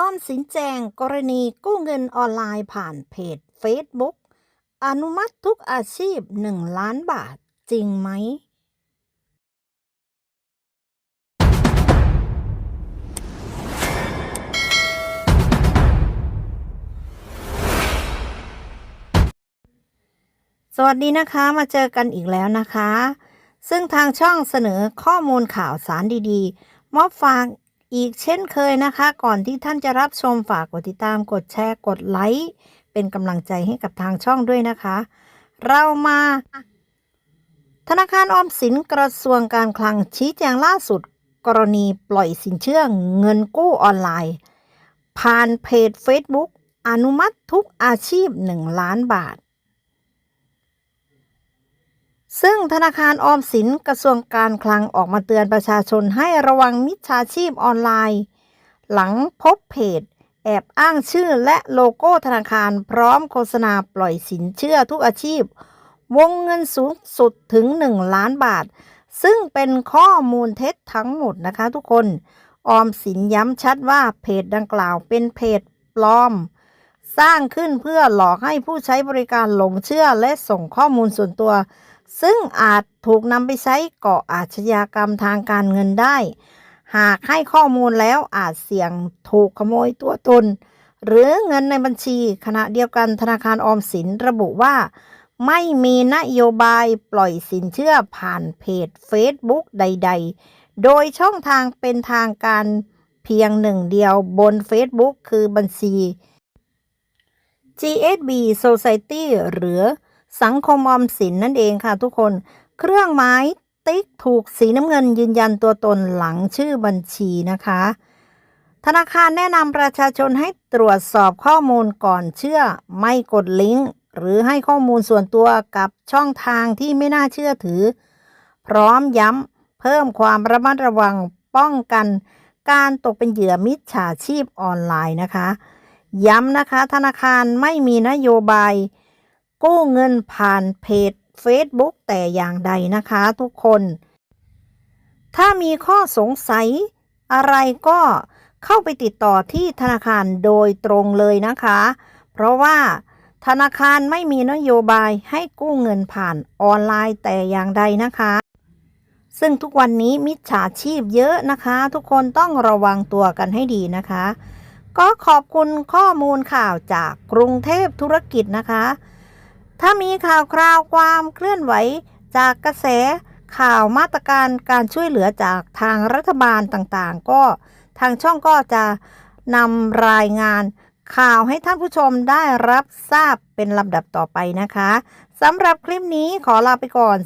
อ้อมสินแจงกรณีกู้เงินออนไลน์ผ่านเพจ Facebook อนุมัติทุกอาชีพ 1 ล้านบาทจริงไหม สวัสดีนะคะมาเจอกันอีกแล้วนะคะ ซึ่งทางช่องเสนอข้อมูลข่าวสารดีๆมอบฝาก อีกเช่นเคยนะคะ ก่อนที่ท่านจะรับชมฝากกดติดตามกดแชร์กดไลค์เป็นกำลังใจให้กับทางช่องด้วยนะคะ เรามา ธนาคารออมสินกระทรวงการคลังชี้แจงล่าสุด กรณีปล่อยสินเชื่อเงินกู้ออนไลน์ ผ่านเพจ Facebook อนุมัติทุกอาชีพ 1 ล้านบาท ซึ่งธนาคารออมสินกระทรวงการคลังออกมาเตือนประชาชนให้ระวังมิจฉาชีพออนไลน์ หลังพบเพจ แอบอ้างชื่อและโลโก้ธนาคารพร้อมโฆษณาปล่อยสินเชื่อทุกอาชีพ วงเงินสูงสุดถึง 1 ล้านบาท ซึ่งเป็นข้อมูลเท็จทั้งหมดนะคะทุกคน ออมสินย้ำชัดว่าเพจดังกล่าวเป็นเพจปลอม สร้างขึ้นเพื่อหลอกให้ผู้ใช้บริการหลงเชื่อและส่งข้อมูลส่วนตัว ซึ่งอาจถูกนำไปใช้ก่ออาชญากรรมทางการเงินได้ หากให้ข้อมูลแล้วอาจเสี่ยงถูกขโมยตัวตน หรือเงินในบัญชี ขณะเดียวกันธนาคารออมสินระบุว่า ไม่มีนโยบายปล่อยสินเชื่อผ่านเพจ Facebook ใด ๆ โดยช่องทางเป็นทางการเพียงหนึ่งเดียวบน Facebook คือบัญชี GSB Society หรือสังคมออมสินนั่นเองค่ะทุกคน เครื่องหมายติ๊กถูกสีน้ำเงินยืนยันตัวตนหลังชื่อบัญชีนะคะ ธนาคารแนะนำประชาชนให้ตรวจสอบข้อมูลก่อนเชื่อไม่กดลิงก์ หรือให้ข้อมูลส่วนตัวกับช่องทางที่ไม่น่าเชื่อถือ พร้อมย้ำเพิ่มความระมัดระวังป้องกัน การตกเป็นเหยื่อมิจฉาชีพออนไลน์นะคะ ย้ำนะคะ ธนาคารไม่มีนโยบาย กู้เงินผ่านเพจ Facebook แต่อย่างใดนะคะทุกคน ถ้ามีข้อสงสัยอะไรก็เข้าไปติดต่อที่ธนาคารโดยตรงเลยนะคะ เพราะว่าธนาคารไม่มีนโยบายให้กู้เงินผ่านออนไลน์แต่อย่างใดนะคะ ซึ่งทุกวันนี้มิจฉาชีพเยอะนะคะ ทุกคนต้องระวังตัวกันให้ดีนะคะ ก็ขอบคุณข้อมูลข่าวจากกรุงเทพธุรกิจนะคะ ถ้ามีข่าวคราวความเคลื่อนไหวจากกระแสข่าวมาตรการการช่วยเหลือจากทางรัฐบาลต่างๆ ก็ทางช่องก็จะนำรายงานข่าวให้ท่านผู้ชมได้รับทราบเป็นลำดับต่อไปนะคะสำหรับคลิปนี้ขอลาไปก่อน